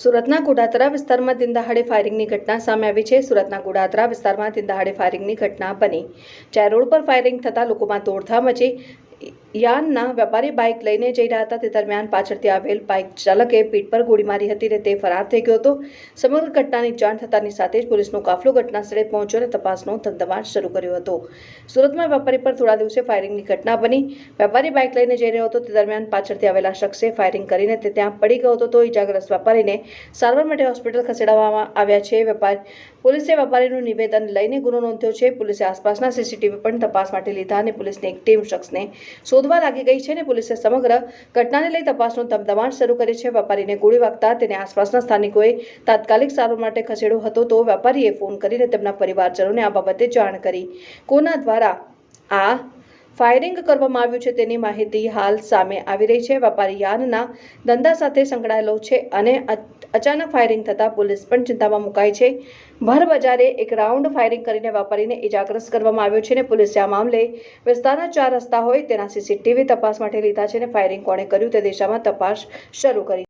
સુરતના ગોડાદરા વિસ્તારમાં દિંદાહાડે ફાયરિંગની ઘટના સામે આવી છે. સુરતના ગોડાદરા વિસ્તારમાં દિંદાહાડે ફાયરિંગની ઘટના બની. જ્યાં રોડ પર ફાયરિંગ થતાં લોકોમાં દોડધામ મચી. યાનના વેપારી બાઇક લઈને જઈ રહ્યા હતા. તે દરમિયાન પાછળથી આવેલ બાઇક ચાલકે પીઠ પર ગોળી મારી હતી અને તે ફરાર થઈ ગયો હતો. સમગ્ર ઘટનાની જાણ થતાની સાથે જ પોલીસનો કાફલો ઘટના સ્થળે પહોંચ્યો અને તપાસનો ધમધમાટ શરૂ કર્યો હતો. સુરતમાં વેપારી પર થોડા દિવસે ફાયરિંગની ઘટના બની. વેપારી બાઇક લઈને જઈ રહ્યો હતો. તે દરમિયાન પાછળથી આવેલા શખ્સે ફાયરિંગ કરીને તે ત્યાં પડી ગયો હતો. તો ઇજાગ્રસ્ત વેપારીને સારવાર માટે હોસ્પિટલ ખસેડવામાં આવ્યા છે. વેપાર, પોલીસે વેપારીનું નિવેદન લઈને ગુનો નોંધ્યો છે. પોલીસે આસપાસના સીસીટીવી પણ તપાસ માટે લીધા અને પોલીસની એક ટીમ શખ્સને શોધવા લાગી ગઈ છે અને પોલીસે સમગ્ર ઘટનાને લઈ તપાસનો ધમધમાટ શરૂ કરી છે. વેપારીને ગોળી વાગતા તેને આસપાસના સ્થાનિકોએ તાત્કાલિક સારવાર માટે ખસેડ્યો હતો તો વેપારીએ ફોન કરીને તેમના પરિવારજનોને આ બાબતે જાણ કરી. કોના દ્વારા આ ફાયરિંગ કરવામાં આવ્યું છે તેની માહિતી હાલ સામે આવી રહી છે. વેપારી યાનના ધંધા સાથે સંકળાયેલો છે અને અચાનક ફાયરિંગ થતાં પોલીસ પણ ચિંતામાં મુકાઈ છે. ભર બજારે એક રાઉન્ડ ફાયરિંગ કરીને વેપારીને ઇજાગ્રસ્ત કરવામાં આવ્યો છે અને પોલીસે આ મામલે વિસ્તારના ચાર રસ્તા હોય તેના સીસીટીવી તપાસ માટે લીધા છે અને ફાયરિંગ કોણે કર્યું તે દિશામાં તપાસ શરૂ કરી